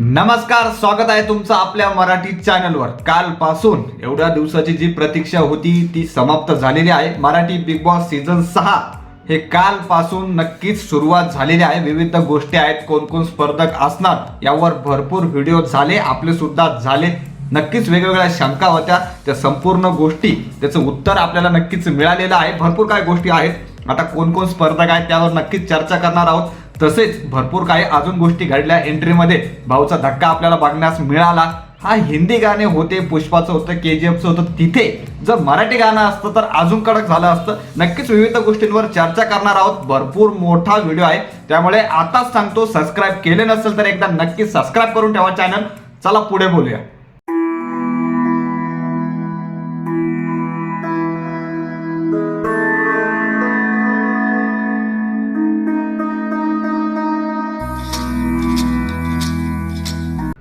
नमस्कार स्वागत आहे तुमचं आपल्या मराठी चॅनलवर. कालपासून एवढ्या दिवसाची जी प्रतीक्षा होती ती समाप्त झालेली आहे. मराठी बिग बॉस सीझन सहा हे कालपासून नक्कीच सुरुवात झालेली आहे. विविध गोष्टी आहेत कोणकोण स्पर्धक असणार यावर भरपूर व्हिडिओ झाले आपले सुद्धा झाले. नक्कीच वेगवेगळ्या शंका होत्या त्या संपूर्ण गोष्टी त्याचं उत्तर आपल्याला नक्कीच मिळालेलं आहे. भरपूर काय गोष्टी आहेत. आता कोण कोण स्पर्धक आहेत त्यावर नक्कीच चर्चा करणार आहोत. तसेच भरपूर काही अजून गोष्टी घडल्या एंट्रीमध्ये. भाऊचा धक्का आपल्याला बघण्यास मिळाला. हा हिंदी गाणे होते पुष्पाचं होतं के जी एफचं होतं. तिथे जर मराठी गाणं असतं तर अजून कडक झालं असतं. नक्कीच विविध गोष्टींवर चर्चा करणार आहोत. भरपूर मोठा व्हिडिओ आहे. त्यामुळे आताच सांगतो सबस्क्राईब केले नसेल तर एकदा नक्की सबस्क्राईब करून ठेवा चॅनल चला पुढे बोलूया.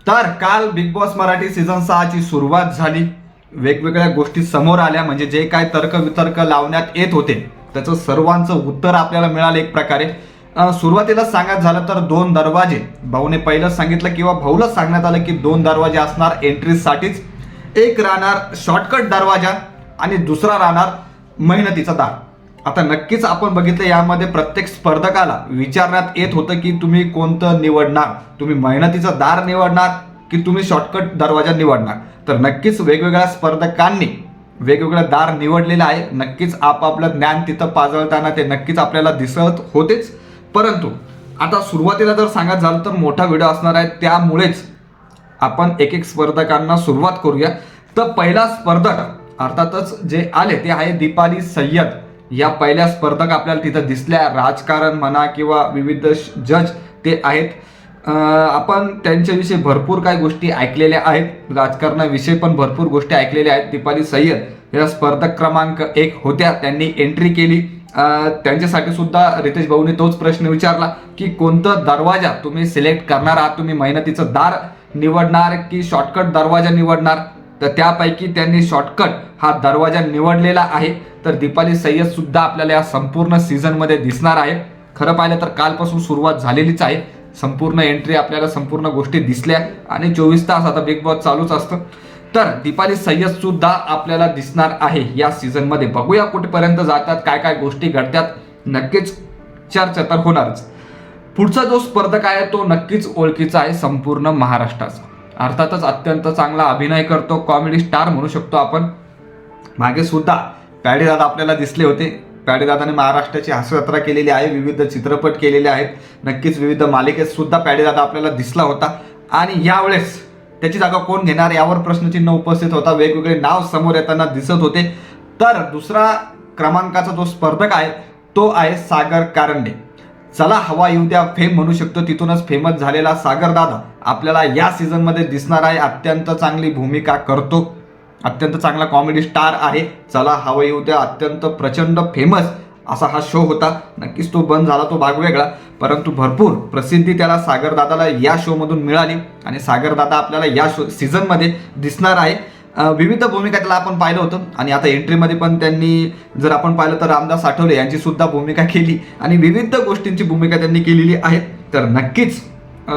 तर काल बिग बॉस मराठी सीझन सहाची सुरुवात झाली. वेगवेगळ्या गोष्टी समोर आल्या म्हणजे जे काय तर्क वितर्क लावण्यात येत होते त्याचं सर्वांचं उत्तर आपल्याला मिळालं एक प्रकारे. सुरुवातीला सांगायचं झालं तर दोन दरवाजे. भाऊने पहिलं सांगितलं किंवा भाऊलाच सांगण्यात आलं की दोन दरवाजे असणार एंट्रीसाठीच एक राहणार शॉर्टकट दरवाजा आणि दुसरा राहणार मेहनतीचा दार. आता नक्कीच आपण बघितलं यामध्ये प्रत्येक स्पर्धकाला विचारण्यात येत होतं की तुम्ही कोणतं निवडणार? तुम्ही मेहनतीचं दार निवडणार? की तुम्ही शॉर्टकट दरवाजा निवडणार. तर नक्कीच वेगवेगळ्या स्पर्धकांनी वेगवेगळं दार निवडलेलं आहे. नक्कीच आपापलं ज्ञान तिथं पाजळताना ते नक्कीच आपल्याला दिसत होतेच. परंतु आता सुरुवातीला जर सांगत झालं तर मोठा व्हिडिओ असणार आहे. त्यामुळेच आपण एक एक स्पर्धकांना सुरुवात करूया. तर पहिला स्पर्धक अर्थातच जे आले ते आहे दीपाली सय्यद. या पहिल्या स्पर्धक आपल्याला तिथं दिसल्या. राजकारण म्हणा किंवा विविध जज ते आहेत. आपण त्यांच्याविषयी भरपूर काही गोष्टी ऐकलेल्या आहेत. राजकारणाविषयी पण भरपूर गोष्टी ऐकलेल्या आहेत. दीपाली सय्यद या स्पर्धक क्रमांक एक होत्या. त्यांनी एंट्री केली. त्यांच्यासाठी सुद्धा रितेश भाऊने तोच प्रश्न विचारला की कोणतं दरवाजा तुम्ही सिलेक्ट करणार आहात? तुम्ही मेहनतीचं दार निवडणार की शॉर्टकट दरवाजा निवडणार? तर त्यापैकी त्यांनी शॉर्टकट हा दरवाजा निवडलेला आहे. तर दीपाली सय्यद सुद्धा आपल्याला या संपूर्ण सीझनमध्ये दिसणार आहे. खरं पाहिलं तर कालपासून सुरुवात झालेलीच आहे. संपूर्ण एंट्री आपल्याला संपूर्ण गोष्टी दिसल्या आणि चोवीस तास आता बिग बॉस चालूच असतं. तर दीपाली सय्यद सुद्धा आपल्याला दिसणार आहे या सीझनमध्ये. बघूया कुठेपर्यंत जातात काय काय गोष्टी घडतात. नक्कीच चर्चा तर होणारच. पुढचा जो स्पर्धक आहे तो नक्कीच ओळखीचा आहे संपूर्ण महाराष्ट्राचा. अर्थातच अत्यंत चांगला अभिनय करतो कॉमेडी स्टार म्हणू शकतो आपण. मागे सुद्धा पॅडेदादा आपल्याला दिसले होते. पॅडेदादाने महाराष्ट्राची हास्ययात्रा केलेली आहे विविध चित्रपट केलेले आहेत. नक्कीच विविध मालिकेत सुद्धा पॅडेदादा आपल्याला दिसला होता. आणि यावेळेस त्याची जागा कोण घेणार यावर प्रश्नचिन्ह उपस्थित होता. वेगवेगळे नाव समोर येताना दिसत होते. तर दुसरा क्रमांकाचा जो स्पर्धक आहे तो आहे सागर कारंडे. चला हवा येऊ द्या फेम म्हणू शकतो. तिथूनच फेमस झालेला सागर दादा आपल्याला या सीझनमध्ये दिसणार आहे. अत्यंत चांगली भूमिका करतो. अत्यंत चांगला कॉमेडी स्टार आहे. चला हवा येऊ द्या. अत्यंत प्रचंड फेमस असा हा शो होता. नक्कीच तो बंद झाला तो भाग वेगळा. परंतु भरपूर प्रसिद्धी त्याला सागरदादाला या शोमधून मिळाली. आणि सागरदादा आपल्याला या शो सीझनमध्ये दिसणार आहे. विविध भूमिका त्याला आपण पाहिलं होतं. आणि आता एंट्रीमध्ये पण त्यांनी जर आपण पाहिलं तर रामदास आठवले यांची सुद्धा भूमिका केली. आणि विविध गोष्टींची भूमिका त्यांनी केलेली आहे. तर नक्कीच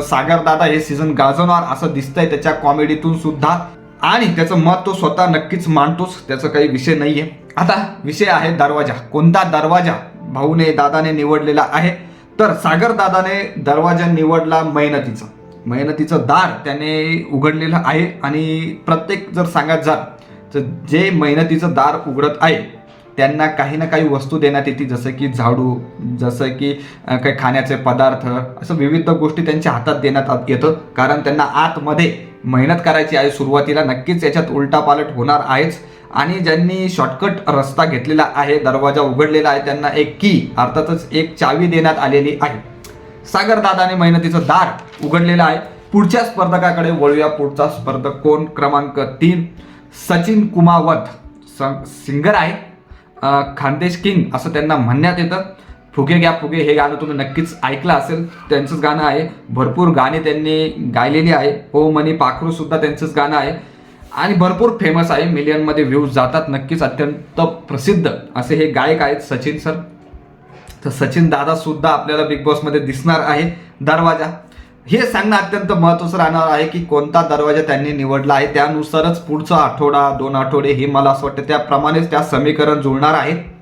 सागरदादा हे सीझन गाजवणार असं दिसतंय त्याच्या कॉमेडीतून सुद्धा. आणि त्याचं मत तो स्वतः नक्कीच मांडतोच त्याचा काही विषय नाही आहे आता विषय आहे दरवाजा. कोणता दरवाजा? भाऊने दादाने निवडलेला आहे. तर सागर दादाने दरवाजा निवडला मेहनतीचा. मेहनतीचं दार त्याने उघडलेलं आहे. आणि प्रत्येक जर सांगत जा तर जे मेहनतीचं दार उघडत आहे त्यांना काही ना काही वस्तू देण्यात येते जसं की झाडू जसं की काही खाण्याचे पदार्थ असं विविध गोष्टी त्यांच्या हातात देण्यात आत- येतं. कारण त्यांना आतमध्ये मेहनत करायची आहे सुरुवातीला नक्कीच याच्यात उलटापालट होणार आहेच. आणि ज्यांनी शॉर्टकट रस्ता घेतलेला आहे दरवाजा उघडलेला आहे त्यांना एक की अर्थातच एक चावी देण्यात आलेली आहे. सागरदादाने मेहनतीचं दार उघडलेलं आहे. पुढच्या स्पर्धकाकडे वळूया. पुढचा स्पर्धक कोण? क्रमांक तीन सचिन कुमावत. सिंगर आहे. खानदेश किंग असं त्यांना म्हणण्यात येतं. फुगे घ्या फुगे हे गाणं तुम्ही नक्कीच ऐकलं असेल त्यांचंच गाणं आहे. भरपूर गाणी त्यांनी गायलेली आहे. हो मनी पाखरू सुद्धा त्यांचंच गाणं आहे. आणि भरपूर फेमस आहे. मिलियनमध्ये व्ह्यूज जातात. नक्कीच अत्यंत प्रसिद्ध असे हे गायक आहेत सचिन सर. तर सचिन दादा सुद्धा आपल्याला बिग बॉसमध्ये दिसणार आहे. दरवाजा. हे सांगणं अत्यंत महत्त्वाचं राहणार आहे की कोणता दरवाजा त्यांनी निवडला आहे. त्यानुसारच पुढचा आठवडा दोन आठवडे हे मला असं वाटतं त्याप्रमाणेच त्या समीकरण जुळणार आहे.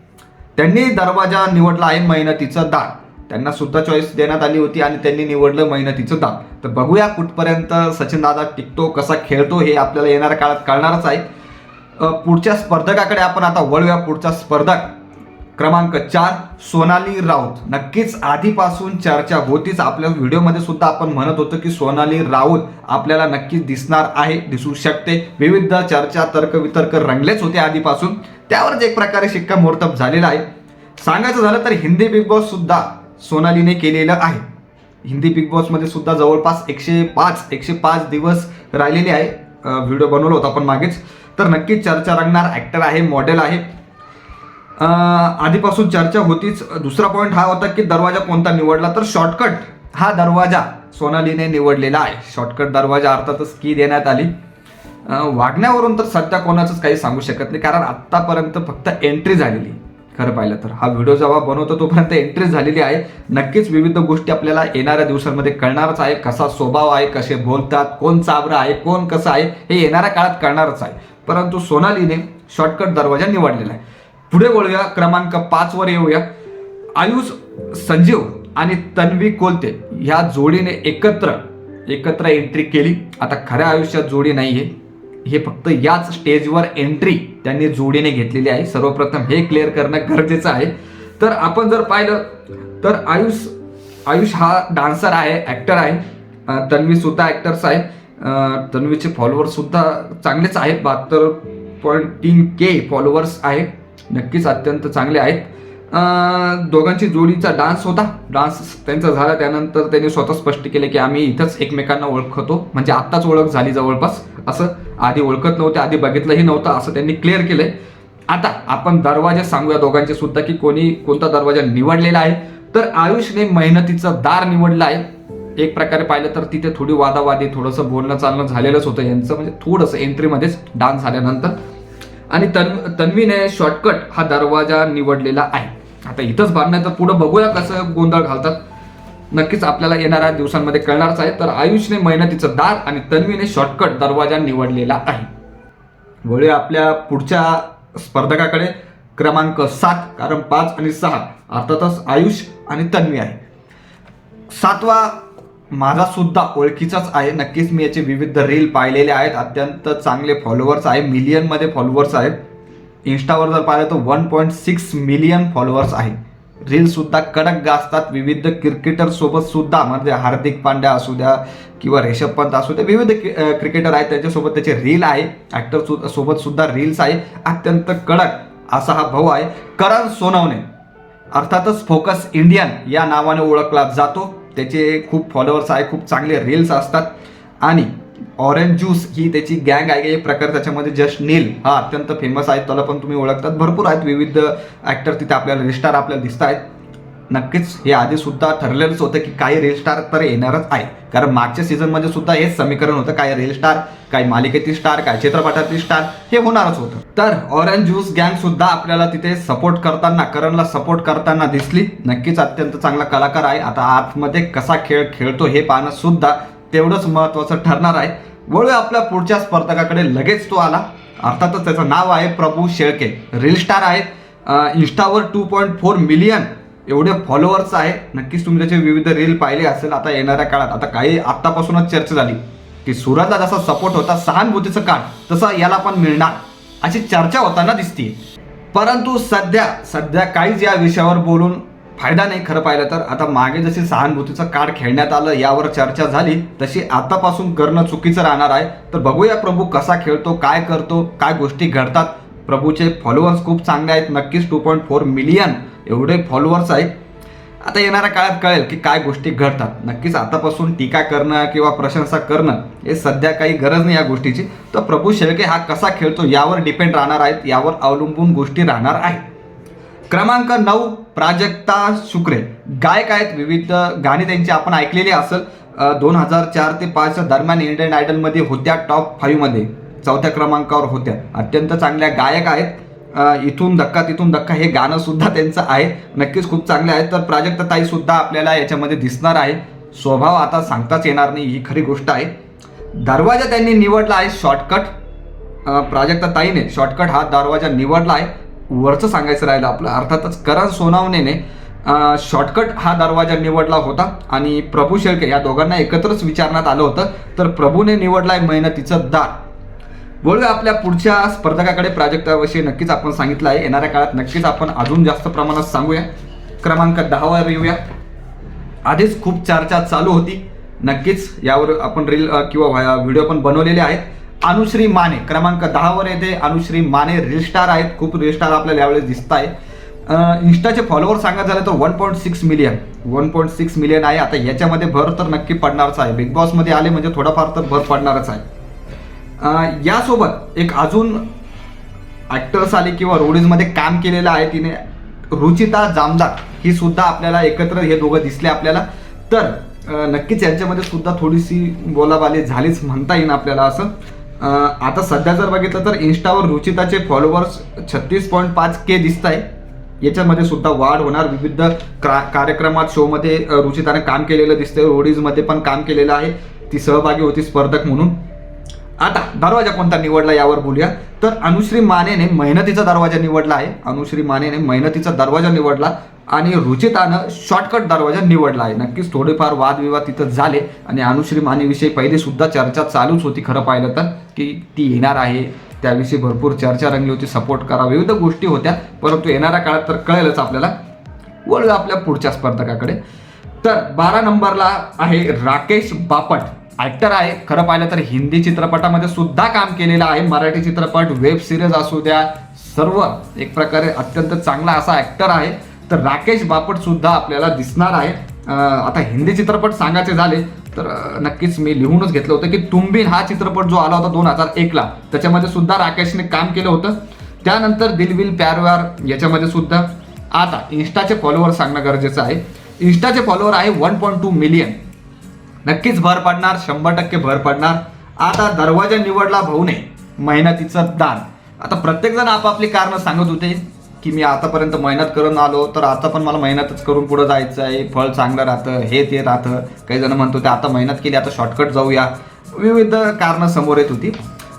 त्यांनी दरवाजा निवडला आहे मेहनतीचं दान. त्यांना सुद्धा चॉईस देण्यात आली होती आणि त्यांनी निवडलं मेहनतीचं दान. तर बघूया कुठपर्यंत सचिन दादा टिकतो कसा खेळतो हे आपल्याला येणाऱ्या काळात कळणारच आहे. पुढच्या स्पर्धकाकडे आपण आता वळूया. पुढचा स्पर्धक क्रमांक चार सोनाली राऊत. नक्कीच आधीपासून चर्चा होतीच. आपल्या व्हिडिओमध्ये सुद्धा आपण म्हणत होतो की सोनाली राऊत आपल्याला नक्कीच दिसणार आहे दिसू शकते. विविध चर्चा तर्क वितर्क रंगलेच होते आधीपासून. त्यावरच एक प्रकारे शिक्कामोर्तब झालेला आहे. सांगायचं झालं तर हिंदी बिग बॉस सुद्धा सोनालीने केलेलं आहे. हिंदी बिग बॉसमध्ये सुद्धा जवळपास एकशे पाच एकशे पाच दिवस राहिलेले आहे. व्हिडिओ बनवला होता आपण मागेच. तर नक्कीच चर्चा रंगणार ॲक्टर आहे मॉडेल आहे. आधीपासून चर्चा होतीच. दुसरा पॉईंट हा होता की दरवाजा कोणता निवडला तर शॉर्टकट हा दरवाजा सोनालीने निवडलेला आहे. शॉर्टकट दरवाजा अर्थातच की देण्यात आली. वागण्यावरून तर सध्या कोणाचंच काही सांगू शकत नाही कारण आत्तापर्यंत फक्त एंट्री झालेली. खरं पाहिलं तर. हा व्हिडिओ जेव्हा बनवतो तोपर्यंत एंट्री झालेली आहे. नक्कीच विविध गोष्टी आपल्याला येणाऱ्या दिवसांमध्ये कळणारच आहे. कसा स्वभाव आहे कसे बोलतात कोण चाबरं आहे कोण कसं आहे हे येणाऱ्या काळात कळणारच आहे. परंतु सोनालीने शॉर्टकट दरवाजा निवडलेला आहे. पुढे वळूया. क्रमांक पाच वर येऊया. आयुष संजीव आणि तन्वी कोलते ह्या जोडीने एकत्र एकत्र एंट्री केली. आता खऱ्या आयुष्यात जोडी नाहीये. हे फक्त याच स्टेजवर एंट्री त्यांनी जोडीने घेतलेली आहे. सर्वप्रथम हे क्लिअर करणं गरजेचं आहे. तर आपण जर पाहिलं तर आयुष आयुष हा डान्सर आहे ॲक्टर आहे. तन्वी सुद्धा ॲक्टर्स आहे. तन्वीचे फॉलोअर्स सुद्धा चांगलेच आहेत बहात्तर पॉईंट तीन के फॉलोअर्स आहेत नक्कीच अत्यंत चांगले आहेत. दोघांची जोडीचा डान्स होता. डान्स त्यांचा झाला. त्यानंतर त्यांनी स्वतः स्पष्ट केले की आम्ही इथंच एकमेकांना ओळखतो. म्हणजे आत्ताच ओळख झाली जवळपास. असं आधी ओळखत नव्हते आधी बघितलंही नव्हतं असं त्यांनी क्लिअर केलंय. आता आपण दरवाजा सांगूया दोघांचे सुद्धा की कोणी कोणता दरवाजा निवडलेला आहे. तर आयुषने मेहनतीचं दार निवडलं आहे. एक प्रकारे पाहिलं तर तिथे थोडी वादावादी थोडंसं बोलणं चालणं झालेलंच होतं यांचं. म्हणजे थोडंसं एंट्रीमध्येच डान्स झाल्यानंतर आणि तन तन्वीने शॉर्टकट हा दरवाजा निवडलेला आहे. आता इथंच भांडणं तर पुढं बघूया कसं गोंधळ घालतात. नक्कीच आपल्याला येणाऱ्या दिवसांमध्ये कळणारच आहे. तर आयुषने मेहनतीचं दार आणि तन्वीने शॉर्टकट दरवाजा निवडलेला आहे. वळूया आपल्या पुढच्या स्पर्धकाकडे. क्रमांक सात कारण पाच आणि सहा अर्थातच आयुष आणि तन्वी आहे. सातवा माझा सुद्धा ओळखीचाच आहे. नक्कीच मी याचे विविध रील पाहिलेले आहेत. अत्यंत चांगले फॉलोअर्स आहे. मिलियनमध्ये फॉलोअर्स आहेत. इन्स्टावर जर पाहिलं तर one point six million followers आहे. रीलसुद्धा कडक गाजतात. विविध क्रिकेटरसोबतसुद्धा सुद्धा म्हणजे हार्दिक पांड्या असू द्या किंवा रिषभ पंत असू द्या विविध क्रिकेटर आहेत. त्याच्यासोबत त्याचे रील आहे. ॲक्टर सोबत सुद्धा रील्स आहे. अत्यंत कडक असा हा भाऊ आहे. करण सोनवणे. अर्थातच फोकस इंडियन या नावाने ओळखला जातो. त्याचे खूप फॉलोअर्स आहे खूप चांगले रील्स असतात. आणि ऑरेंज ज्यूस ही त्याची गँग आहे एक प्रकार त्याच्यामध्ये जस्ट नील हा अत्यंत फेमस आहे. त्याला पण तुम्ही ओळखतात. भरपूर आहेत विविध ॲक्टर तिथे आपल्याला रिस्टार आपल्याला दिसत आहेत नक्कीच हे आधी सुद्धा ठरलेलंच होतं की काही रेल स्टार तर येणारच आहे. कारण मागच्या सीझनमध्ये सुद्धा हेच समीकरण होतं काही रेल स्टार काही मालिकेतील स्टार काही चित्रपटातील स्टार हे होणारच होतं. तर ऑरेंज ज्यूस गँग सुद्धा आपल्याला तिथे सपोर्ट करताना करणला सपोर्ट करताना दिसली. नक्कीच अत्यंत चांगला कलाकार आहे. आता आतमध्ये कसा खेळ खेळतो हे पाहणं सुद्धा तेवढंच महत्वाचं ठरणार आहे. वळूया आपल्या पुढच्या स्पर्धकाकडे. लगेच तो आला. अर्थातच त्याचं नाव आहे प्रभू शेळके. रील स्टार आहेत. इंस्टावर टू पॉईंट फोर मिलियन एवढे फॉलोअर्स आहे नक्कीच तुम्ही त्याचे विविध रील पाहिले असेल आता येणाऱ्या काळात. आता काही आत्तापासूनच चर्चा झाली की सुरतला जसा सपोर्ट होता सहानुभूतीचं काळ तसं याला पण मिळणार अशी चर्चा होताना दिसते परंतु सध्या सध्या काहीच या विषयावर बोलून फायदा नाही खरं पाहिलं तर. आता मागे जशी सहानुभूतीचं कार्ड खेळण्यात आलं यावर चर्चा झाली तशी आतापासून करणं चुकीचं राहणार आहे. तर बघूया प्रभू कसा खेळतो काय करतो काय गोष्टी घडतात. प्रभूचे फॉलोअर्स खूप चांगले आहेत नक्कीच टू पॉईंट फोर मिलियन एवढे फॉलोअर्स आहेत. आता येणाऱ्या काळात कळेल की काय गोष्टी घडतात. नक्कीच आतापासून टीका करणं किंवा प्रशंसा करणं हे सध्या काही गरज नाही या गोष्टीची. तर प्रभू शेळके हा कसा खेळतो यावर डिपेंड राहणार आहेत यावर अवलंबून गोष्टी राहणार आहेत. क्रमांक नऊ प्राजक्ता शुक्रे. गायक आहेत विविध गाणी त्यांची आपण ऐकलेली असेल. दोन हजार चार ते पाचच्या दरम्यान इंडियन आयडलमध्ये होत्या टॉप फाईव्हमध्ये चौथ्या क्रमांकावर होत्या. अत्यंत चांगल्या गायक आहेत. इथून धक्का तिथून धक्का हे गाणं सुद्धा त्यांचं आहे. नक्कीच खूप चांगले आहे तर प्राजक्ता ताई सुद्धा आपल्याला याच्यामध्ये दिसणार आहे. स्वभाव आता सांगताच येणार नाही ही खरी गोष्ट आहे. दरवाजा त्यांनी निवडला आहे शॉर्टकट प्राजक्ता ताईने शॉर्टकट हा दरवाजा निवडला आहे. वरचं सांगायचं राहिलं आपलं अर्थातच करण सोनावणेने शॉर्टकट हा दरवाजा निवडला होता. आणि प्रभू शेळके या दोघांना एकत्रच विचारण्यात आलं होतं. तर प्रभूने निवडला आहे मेहनतीचं दार. बोलूया आपल्या पुढच्या स्पर्धकाकडे प्राजक्ताविषयी नक्कीच आपण सांगितलं आहे. येणाऱ्या काळात नक्कीच आपण अजून जास्त प्रमाणात सांगूया. क्रमांक दहावर येऊया. आधीच खूप चर्चा चालू होती. नक्कीच यावर आपण रील किंवा व्हिडिओ पण बनवलेले आहेत. अनुश्री माने क्रमांक दहावर येते. अनुश्री माने रील स्टार आहेत. खूप रील स्टार आपल्याला यावेळेस दिसत आहे इन्स्टाचे फॉलोअर सांगत झालं तर one point six million one point six million आहे. आता याच्यामध्ये भर तर नक्की पडणारच आहे. बिग बॉसमध्ये आले म्हणजे थोडाफार तर भर पडणारच आहे. यासोबत एक अजून ॲक्टर्स आले किंवा रोडीजमध्ये काम केलेलं आहे तिने रुचिता जामदार. ही सुद्धा आपल्याला एकत्र हे दोघं दिसले आपल्याला. तर नक्कीच यांच्यामध्ये सुद्धा थोडीशी बोलाबाली झालीच म्हणता येईल आपल्याला असं. आता सध्या जर बघितलं तर इन्स्टावर रुचिताचे फॉलोअर्स छत्तीस पॉईंट पाच के दिसत आहे याच्यामध्ये सुद्धा वाढ होणार. विविध क्रा कार्यक्रमात शोमध्ये रुचिताने काम केलेलं दिसतंय. रोडीजमध्ये पण काम केलेलं आहे. ती सहभागी होती स्पर्धक म्हणून. आता दरवाजा कोणता निवडला यावर बोलूया. तर अनुश्री मानेने मेहनतीचा दरवाजा निवडला आहे. अनुश्री मानेने मेहनतीचा दरवाजा निवडला आणि रुचितानं शॉर्टकट दरवाजा निवडला आहे. नक्कीच थोडेफार वादविवाद तिथं झाले आणि अनुश्री मानेविषयी पहिले सुद्धा चर्चा चालूच होती खरं पाहिलं तर की ती येणार आहे. त्याविषयी भरपूर चर्चा रंगली होती सपोर्ट करा विविध गोष्टी होत्या. परंतु येणाऱ्या काळात तर कळेलच आपल्याला. वळूया आपल्या पुढच्या स्पर्धकाकडे. तर बारा नंबरला आहे राकेश बापट. ऍक्टर आहे. खरं पाहिलं तर हिंदी चित्रपटामध्ये सुद्धा काम केलेलं आहे. मराठी चित्रपट वेब सिरीज असू द्या सर्व एक प्रकारे अत्यंत चांगला असा ऍक्टर आहे. तर राकेश बापट सुद्धा आपल्याला दिसणार आहे. आता हिंदी चित्रपट सांगायचे झाले तर नक्कीच मी लिहूनच घेतलं होतं की तुंबिन हा चित्रपट जो आला होता दोन हजार एकला त्याच्यामध्ये सुद्धा राकेशने काम केलं होतं. त्यानंतर दिलविल प्यारवार याच्यामध्ये सुद्धा. आता इन्स्टाचे फॉलोअर सांगणं गरजेचं आहे. इन्स्टाचे फॉलोअर आहे वन पॉईंट टू मिलियन नक्कीच भर पडणार शंभर टक्के भर पडणार. आता दरवाजा निवडला भाऊने मेहनतीचं दान. आता प्रत्येक जण आपापली कारणं सांगत होते की मी आतापर्यंत मेहनत करून आलो तर आता पण मला मेहनतच करून पुढे जायचं आहे. फळ चांगलं राहतं हे ते राहतं. काही जण म्हणत होते आता मेहनत केली आता शॉर्टकट जाऊया. विविध कारणं समोर येत होती.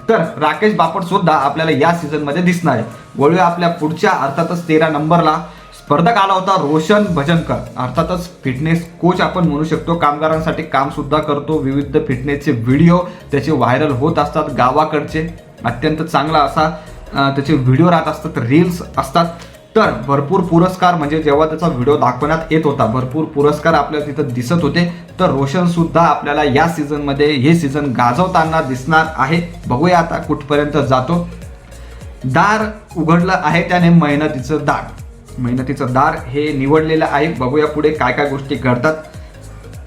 तर राकेश बापट सुद्धा आपल्याला या सीझनमध्ये दिसणार आहे. वळूया आपल्या पुढच्या अर्थातच तेरा नंबरला. स्पर्धक आला होता रोशन भजनकर. अर्थातच फिटनेस कोच आपण म्हणू शकतो. कामगारांसाठी कामसुद्धा करतो. विविध फिटनेसचे व्हिडिओ त्याचे व्हायरल होत असतात. गावाकडचे अत्यंत चांगला असा त्याचे व्हिडिओ राहत असतात. रील्स असतात. तर भरपूर पुरस्कार म्हणजे जेव्हा त्याचा व्हिडिओ दाखवण्यात येत होता भरपूर पुरस्कार आपल्याला तिथं दिसत होते. तर रोशनसुद्धा आपल्याला या सीझनमध्ये हे सीझन गाजवताना दिसणार आहे. बघूया आता कुठपर्यंत जातो. दार उघडलं आहे त्याने मेहनतीचं दार मेहनतीचं दार हे निवडलेलं आहे. बघूया पुढे काय काय गोष्टी घडतात.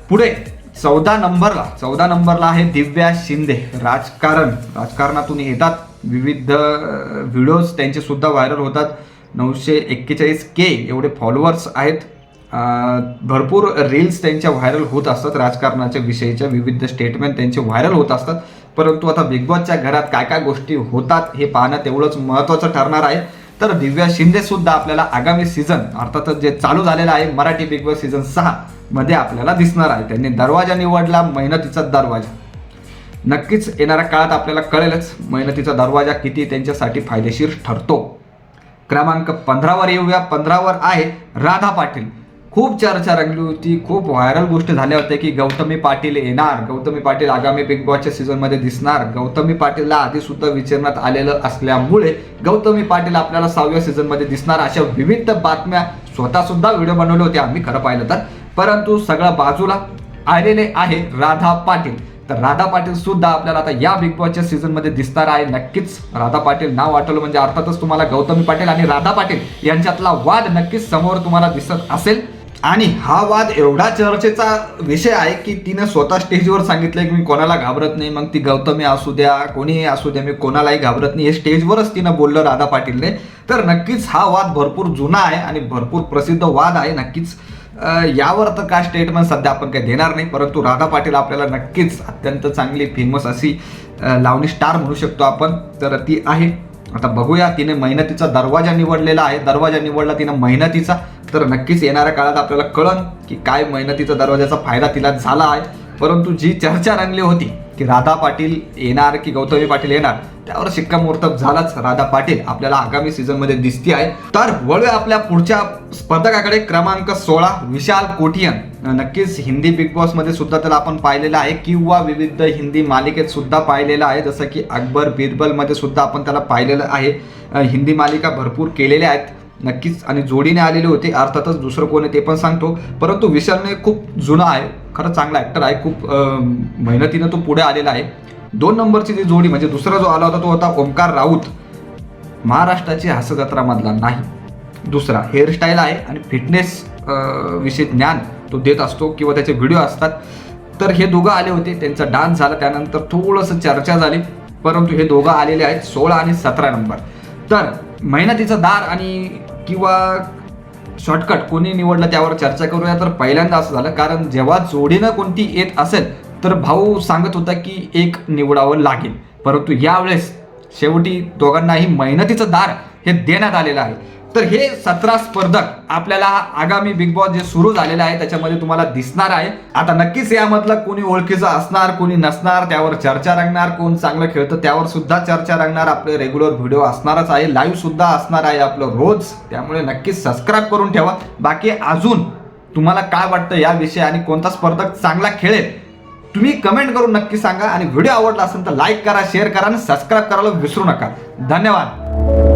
पुढे चौदा नंबरला चौदा नंबरला आहे दिव्या शिंदे. राजकारण राजकारणातून येतात. विविध व्हिडिओज त्यांचे सुद्धा व्हायरल होतात. नऊशे एक्केचाळीस के एवढे फॉलोअर्स आहेत. भरपूर रील्स त्यांच्या व्हायरल होत असतात. राजकारणाच्या विषयीच्या विविध स्टेटमेंट त्यांचे व्हायरल होत असतात. परंतु आता बिग बॉसच्या घरात काय काय गोष्टी होतात हे पाहणं तेवढंच महत्त्वाचं ठरणार आहे. तर दिव्या शिंदे सुद्धा आपल्याला आगामी सीझन अर्थातच जे चालू झालेलं आहे मराठी बिग बॉस सीझन सहा मध्ये आपल्याला दिसणार आहे. त्यांनी दरवाजा निवडला मेहनतीचा दरवाजा. नक्कीच येणाऱ्या काळात आपल्याला कळेलच मेहनतीचा दरवाजा किती त्यांच्यासाठी फायदेशीर ठरतो. क्रमांक पंधरावर येऊया. पंधरावर आहे राधा पाटील. खूप चर्चा रंगली होती खूप व्हायरल गोष्ट झाल्या होत्या की गौतमी पाटील येणार गौतमी पाटील आगामी बिग बॉसच्या सीझनमध्ये दिसणार. गौतमी पाटीलला आधी सुद्धा विचारण्यात आलेलं असल्यामुळे गौतमी पाटील आपल्याला सहाव्या सीझनमध्ये दिसणार अशा विविध बातम्या स्वतः सुद्धा व्हिडिओ बनवले होते आम्ही खरं पाहिलं तर. परंतु सगळं बाजूला आलेले आहे राधा पाटील. तर राधा पाटील सुद्धा आपल्याला आता या बिग बॉसच्या सीझनमध्ये दिसणार आहे. नक्कीच राधा पाटील नाव आठवलं म्हणजे अर्थातच तुम्हाला गौतमी पाटील आणि राधा पाटील यांच्यातला वाद नक्कीच समोर तुम्हाला दिसत असेल. आणि हा वाद एवढा चर्चेचा विषय आहे की तिनं स्वतः स्टेजवर सांगितलंय की मी कोणाला घाबरत नाही मग ती गौतमी असू द्या कोणीही असू द्या मी कोणालाही घाबरत नाही. हे स्टेजवरच तिनं बोललं राधा पाटीलने. तर नक्कीच हा वाद भरपूर जुना आहे आणि भरपूर प्रसिद्ध वाद आहे. नक्कीच यावर तर काय स्टेटमेंट सध्या आपण काही देणार नाही. परंतु राधा पाटील आपल्याला नक्कीच अत्यंत चांगली फेमस अशी लावणी स्टार म्हणू शकतो आपण. तर ती आहे. आता बघूया तिने मेहनतीचा दरवाजा निवडलेला आहे. दरवाजा निवडला तिनं मेहनतीचा. तर नक्कीच येणाऱ्या काळात आपल्याला कळन की काय मेहनतीचा दरवाजाचा फायदा तिला झाला आहे. परंतु जी चर्चा रंगली होती की राधा पाटील येणार की गौतमी पाटील येणार त्यावर शिक्कामोर्तब झालाच. राधा पाटील आपल्याला आगामी सीझनमध्ये दिसती आहे तर वळूया आपल्या पुढच्या स्पर्धकाकडे. क्रमांक सोळा विशाल कोटियन नक्कीच हिंदी बिग बॉसमध्ये सुद्धा त्याला आपण पाहिलेलं आहे किंवा विविध हिंदी मालिकेत सुद्धा पाहिलेलं आहे. जसं की अकबर बिरबलमध्ये सुद्धा आपण त्याला पाहिलेलं आहे. हिंदी मालिका भरपूर केलेल्या आहेत. नक्कीच. आणि जोडीने आलेले होते अर्थातच दुसरं कोण आहे ते पण सांगतो. परंतु विशालने खूप जुना आहे खरं चांगला ॲक्टर आहे खूप मेहनतीनं तो पुढे आलेला आहे. दोन नंबरची जी जोडी म्हणजे दुसरा जो आला होता तो होता ओमकार राऊत. महाराष्ट्राची हास्यजत्रामधला नाही. दुसरा हेअरस्टाईल आहे आणि फिटनेस विषयी ज्ञान तो देत असतो किंवा त्याचे व्हिडिओ असतात. तर हे दोघं आले होते त्यांचा डान्स झाला त्यानंतर थोडंसं चर्चा झाली. परंतु हे दोघं आलेले आहेत सोळा आणि सतरा नंबर. तर मेहनतीचा दार आणि किंवा शॉर्टकट कोणी निवडलं त्यावर चर्चा करूया. तर पहिल्यांदा असं झालं कारण जेव्हा जोडीनं कोणती येत असेल तर भाऊ सांगत होता की एक निवडावं लागेल. परंतु यावेळेस शेवटी दोघांनाही मेहनतीचं दार हे देण्यात आलेलं आहे. तर हे सतरा स्पर्धक आपल्याला आगामी बिग बॉस जे सुरू झालेलं आहे त्याच्यामध्ये तुम्हाला दिसणार आहे. आता नक्कीच यामधलं कोणी ओळखीचं असणार कोणी नसणार त्यावर चर्चा रंगणार कोण चांगलं खेळतं त्यावर सुद्धा चर्चा रंगणार. आपले रेग्युलर व्हिडिओ असणारच आहे लाईव्ह सुद्धा असणार आहे आपलं रोज. त्यामुळे नक्कीच सबस्क्राईब करून ठेवा. बाकी अजून तुम्हाला काय वाटतं याविषयी आणि कोणता स्पर्धक चांगला खेळेल तुम्ही कमेंट करून नक्की सांगा. आणि व्हिडिओ आवडला असेल तर लाईक करा शेअर करा आणि सबस्क्राईब करायला विसरू नका. धन्यवाद.